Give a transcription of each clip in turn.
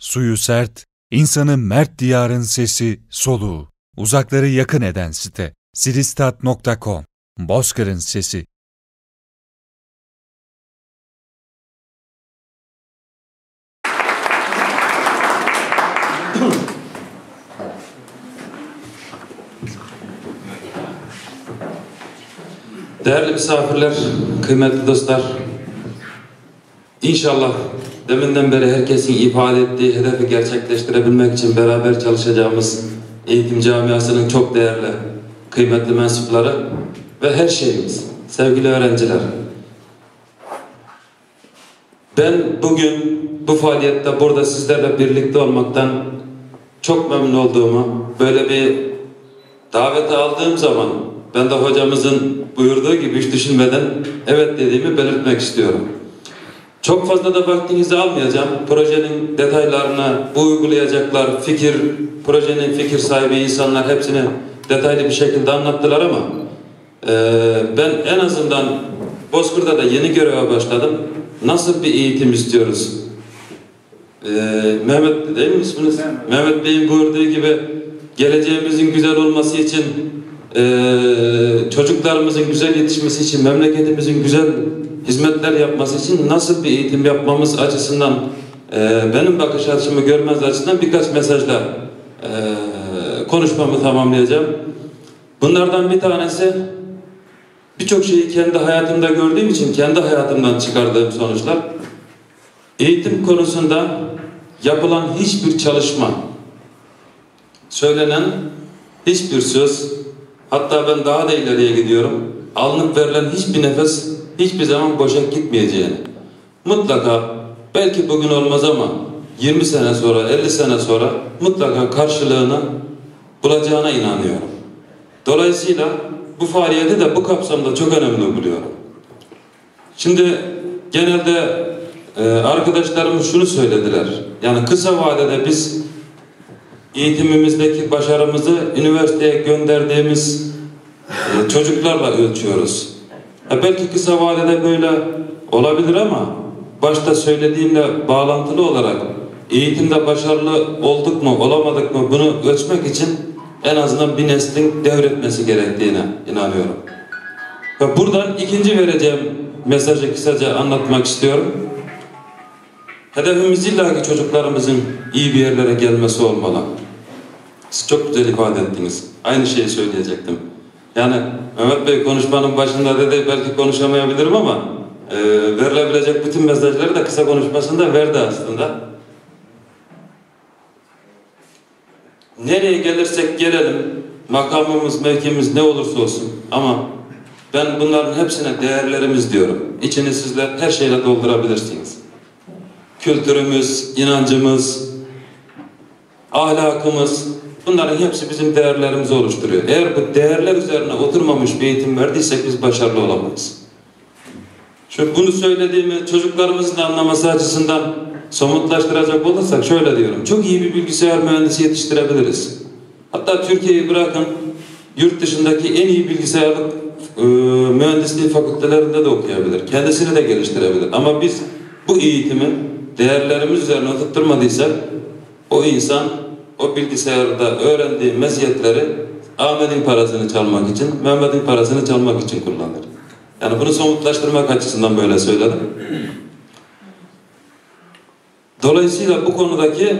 Suyu sert, insanı mert diyarın sesi, soluğu. Uzakları yakın eden site. siristat.com Bozkır'ın sesi. Değerli misafirler, kıymetli dostlar, İnşallah deminden beri herkesin ifade ettiği hedefi gerçekleştirebilmek için beraber çalışacağımız eğitim camiasının çok değerli, kıymetli mensupları ve her şeyimiz, sevgili öğrenciler. Ben bugün bu faaliyette burada sizlerle birlikte olmaktan çok memnun olduğumu, böyle bir davete aldığım zaman ben de hocamızın buyurduğu gibi hiç düşünmeden evet dediğimi belirtmek istiyorum. Çok fazla da vaktinizi almayacağım. Projenin detaylarına, bu uygulayacaklar, fikir, projenin fikir sahibi insanlar hepsini detaylı bir şekilde anlattılar ama e, ben en azından Bozkır'da da yeni göreve başladım. Nasıl bir eğitim istiyoruz? E, Mehmet değil mi isminiz? Mehmet, Mehmet Bey'in buyurduğu gibi geleceğimizin güzel olması için e, çocuklarımızın güzel yetişmesi için memleketimizin güzel hizmetler yapması için nasıl bir eğitim yapmamız açısından e, benim bakış açımı görmez açısından birkaç mesajla e, konuşmamı tamamlayacağım. Bunlardan bir tanesi birçok şeyi kendi hayatımda gördüğüm için kendi hayatımdan çıkardığım sonuçlar eğitim konusunda yapılan hiçbir çalışma söylenen hiçbir söz hatta ben daha da ileriye gidiyorum alınıp verilen hiçbir nefes hiçbir zaman boşa gitmeyeceğini mutlaka belki bugün olmaz ama 20 sene sonra 50 sene sonra mutlaka karşılığını bulacağına inanıyorum. Dolayısıyla bu faaliyeti de bu kapsamda çok önemli buluyorum. Şimdi genelde e, arkadaşlarımız şunu söylediler. Yani kısa vadede biz eğitimimizdeki başarımızı üniversiteye gönderdiğimiz e, çocuklarla ölçüyoruz. E belki kısa vadede böyle olabilir ama başta söylediğimle bağlantılı olarak eğitimde başarılı olduk mu olamadık mı bunu ölçmek için en azından bir neslin devretmesi gerektiğine inanıyorum. Ve buradan ikinci vereceğim mesajı kısaca anlatmak istiyorum. Hedefimiz illa ki çocuklarımızın iyi bir yerlere gelmesi olmalı. Siz çok güzel ifade ettiniz. Aynı şeyi söyleyecektim. Yani Mehmet Bey konuşmanın başında dedi belki konuşamayabilirim ama e, verilebilecek bütün mesajları da kısa konuşmasında verdi aslında. Nereye gelirsek gelelim, makamımız, mevkimiz ne olursa olsun ama ben bunların hepsine değerlerimiz diyorum. İçini sizler her şeyle doldurabilirsiniz. Kültürümüz, inancımız, ahlakımız, Bunların hepsi bizim değerlerimizi oluşturuyor. Eğer bu değerler üzerine oturmamış bir eğitim verdiysek biz başarılı olamayız. Şu bunu söylediğimi çocuklarımızın da anlaması açısından somutlaştıracak olursak şöyle diyorum. Çok iyi bir bilgisayar mühendisi yetiştirebiliriz. Hatta Türkiye'yi bırakın yurt dışındaki en iyi bilgisayarlık e, mühendisliği fakültelerinde de okuyabilir. Kendisini de geliştirebilir. Ama biz bu eğitimi değerlerimiz üzerine oturtmadıysak o insan o bilgisayarda öğrendiği meziyetleri Ahmet'in parasını çalmak için, Mehmet'in parasını çalmak için kullanır. Yani bunu somutlaştırmak açısından böyle söyledim. Dolayısıyla bu konudaki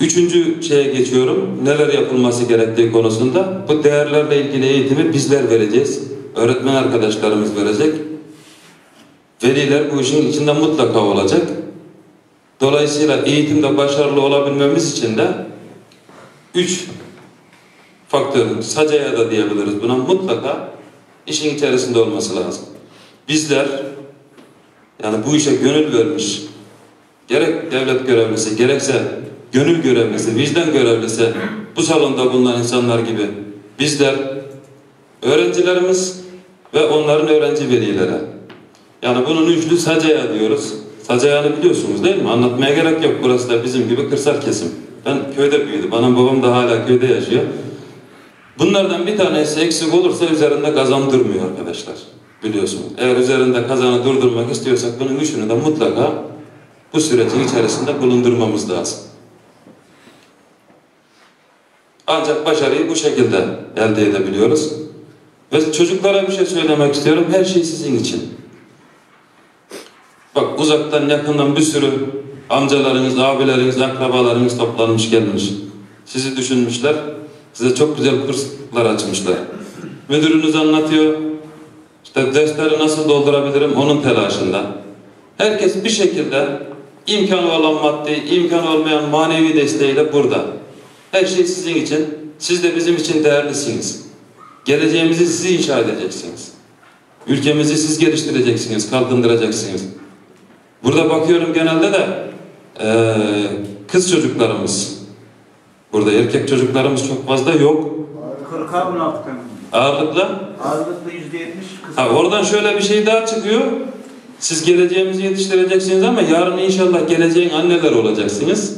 üçüncü şeye geçiyorum. Neler yapılması gerektiği konusunda. Bu değerlerle ilgili eğitimi bizler vereceğiz. Öğretmen arkadaşlarımız verecek. Veliler bu işin içinde mutlaka olacak. Dolayısıyla eğitimde başarılı olabilmemiz için de üç faktör, sacaya da diyebiliriz buna mutlaka işin içerisinde olması lazım. Bizler yani bu işe gönül vermiş gerek devlet görevlisi gerekse gönül görevlisi, vicdan görevlisi bu salonda bulunan insanlar gibi bizler öğrencilerimiz ve onların öğrenci velileri. Yani bunun üçlü sacaya diyoruz. Sacaya'nı biliyorsunuz değil mi? Anlatmaya gerek yok. Burası da bizim gibi kırsal kesim. Ben köyde büyüdüm. Anam babam da hala köyde yaşıyor. Bunlardan bir tanesi eksik olursa üzerinde kazan durmuyor arkadaşlar. Biliyorsunuz. Eğer üzerinde kazanı durdurmak istiyorsak bunun üçünü de mutlaka bu sürecin içerisinde bulundurmamız lazım. Ancak başarıyı bu şekilde elde edebiliyoruz. Ve çocuklara bir şey söylemek istiyorum. Her şey sizin için. Bak uzaktan yakından bir sürü amcalarınız, abileriniz, akrabalarınız toplanmış gelmiş. Sizi düşünmüşler. Size çok güzel kurslar açmışlar. Müdürünüz anlatıyor. İşte dersleri nasıl doldurabilirim onun telaşında. Herkes bir şekilde imkanı olan maddi, imkanı olmayan manevi desteğiyle burada. Her şey sizin için. Siz de bizim için değerlisiniz. Geleceğimizi siz inşa edeceksiniz. Ülkemizi siz geliştireceksiniz, kalkındıracaksınız. Burada bakıyorum genelde de eee, kız çocuklarımız. Burada erkek çocuklarımız çok fazla yok. 40'a 16 kanun. Ağırlıkla. Ağırlıklı %70 kız. Ha, oradan şöyle bir şey daha çıkıyor. Siz geleceğimizi yetiştireceksiniz ama yarın inşallah geleceğin anneler olacaksınız.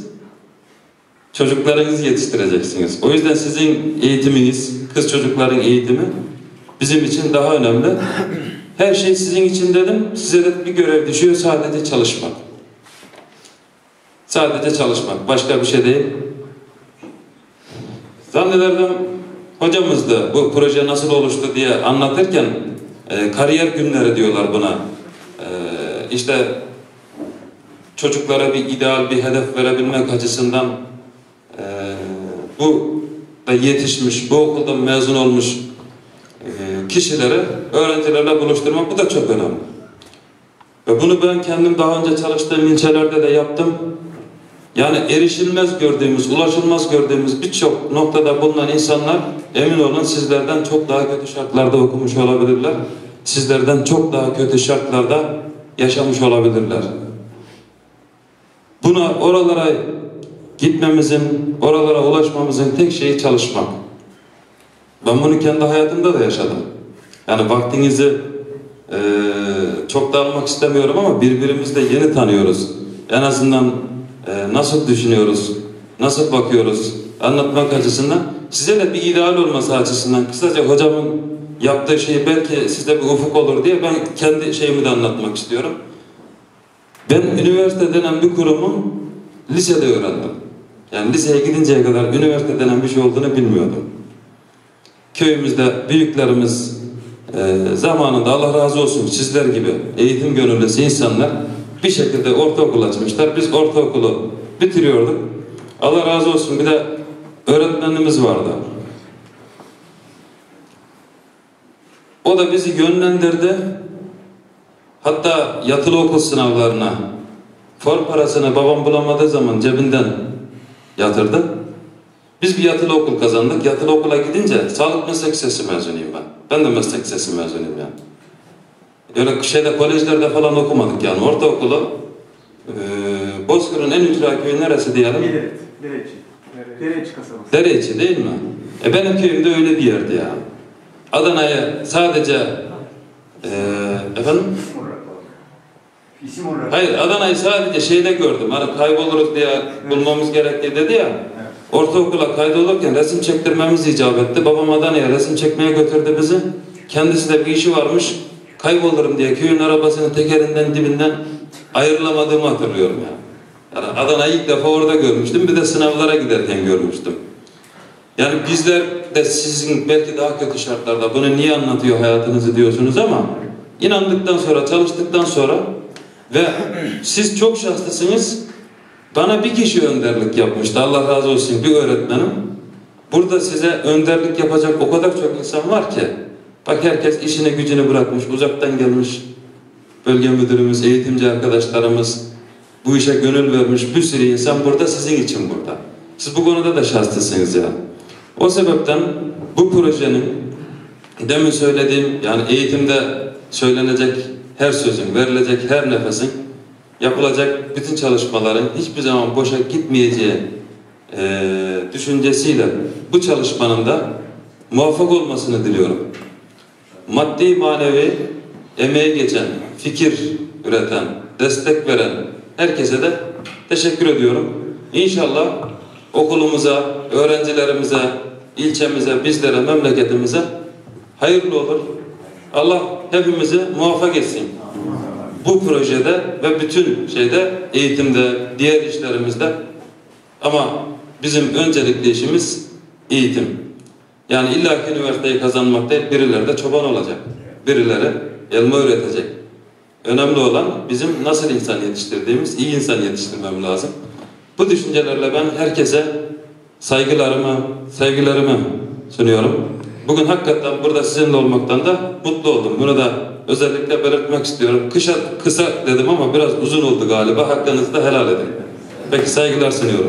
Çocuklarınızı yetiştireceksiniz. O yüzden sizin eğitiminiz, kız çocukların eğitimi bizim için daha önemli. Her şey sizin için dedim. Size de bir görev düşüyor sadece çalışmak. Sadece çalışmak. Başka bir şey değil. Zannederdim hocamız da bu proje nasıl oluştu diye anlatırken e, kariyer günleri diyorlar buna. E, işte çocuklara bir ideal bir hedef verebilmek açısından e, bu da yetişmiş, bu okuldan mezun olmuş kişileri öğrencilerle buluşturmak bu da çok önemli. Ve bunu ben kendim daha önce çalıştığım ilçelerde de yaptım. Yani erişilmez gördüğümüz, ulaşılmaz gördüğümüz birçok noktada bulunan insanlar emin olun sizlerden çok daha kötü şartlarda okumuş olabilirler. Sizlerden çok daha kötü şartlarda yaşamış olabilirler. Buna oralara gitmemizin, oralara ulaşmamızın tek şeyi çalışmak. Ben bunu kendi hayatımda da yaşadım. Yani vaktinizi eee, çok da almak istemiyorum ama birbirimizi de yeni tanıyoruz. En azından eee, nasıl düşünüyoruz, nasıl bakıyoruz anlatmak açısından size de bir ideal olması açısından kısaca hocamın yaptığı şey belki size bir ufuk olur diye ben kendi şeyimi de anlatmak istiyorum. Ben üniversite denen bir kurumu lisede öğrendim. Yani liseye gidinceye kadar üniversite denen bir şey olduğunu bilmiyordum. Köyümüzde büyüklerimiz e, zamanında Allah razı olsun sizler gibi eğitim gönüllüsü insanlar bir şekilde ortaokul açmışlar. Biz ortaokulu bitiriyorduk. Allah razı olsun bir de öğretmenimiz vardı. O da bizi yönlendirdi. Hatta yatılı okul sınavlarına form parasını babam bulamadığı zaman cebinden yatırdı. Biz bir yatılı okul kazandık. Yatılı okula gidince sağlık meslek lisesi mezunuyum ben. Ben de meslek lisesi mezunuyum yani. Öyle şeyde kolejlerde falan okumadık yani. Ortaokulu eee Bozkır'ın en ücra köyü neresi diyelim? Bilet, Dereci. Dereci kasabası. Dereçi değil mi? E benim köyümde öyle bir yerdi ya. Adana'ya sadece eee efendim? İsim olarak. Hayır Adana'yı sadece şeyde gördüm. Hani kayboluruz diye bulmamız gerektiği dedi ya. Ortaokula kaydolurken resim çektirmemiz icap etti. Babam Adana'ya resim çekmeye götürdü bizi. Kendisi de bir işi varmış. Kaybolurum diye köyün arabasının tekerinden dibinden ayrılamadığımı hatırlıyorum yani. Yani Adana'yı ilk defa orada görmüştüm. Bir de sınavlara giderken görmüştüm. Yani bizler de sizin belki daha kötü şartlarda bunu niye anlatıyor hayatınızı diyorsunuz ama inandıktan sonra, çalıştıktan sonra ve siz çok şanslısınız. Bana bir kişi önderlik yapmıştı. Allah razı olsun bir öğretmenim. Burada size önderlik yapacak o kadar çok insan var ki. Bak herkes işini gücünü bırakmış, uzaktan gelmiş. Bölge müdürümüz, eğitimci arkadaşlarımız bu işe gönül vermiş bir sürü insan burada sizin için burada. Siz bu konuda da şanslısınız ya. O sebepten bu projenin demin söylediğim yani eğitimde söylenecek her sözün, verilecek her nefesin yapılacak bütün çalışmaların hiçbir zaman boşa gitmeyeceği eee, düşüncesiyle bu çalışmanın da muvaffak olmasını diliyorum. Maddi manevi emeği geçen, fikir üreten, destek veren herkese de teşekkür ediyorum. İnşallah okulumuza, öğrencilerimize, ilçemize, bizlere, memleketimize hayırlı olur. Allah hepimizi muvaffak etsin. Bu projede ve bütün şeyde eğitimde, diğer işlerimizde ama bizim öncelikli işimiz eğitim. Yani illaki üniversiteyi kazanmak değil, birileri de çoban olacak. Birileri elma üretecek. Önemli olan bizim nasıl insan yetiştirdiğimiz, iyi insan yetiştirmem lazım. Bu düşüncelerle ben herkese saygılarımı, sevgilerimi sunuyorum. Bugün hakikaten burada sizinle olmaktan da mutlu oldum. Bunu da özellikle belirtmek istiyorum. Kısa, kısa dedim ama biraz uzun oldu galiba. Hakkınızı da helal edin. Peki saygılar sunuyorum.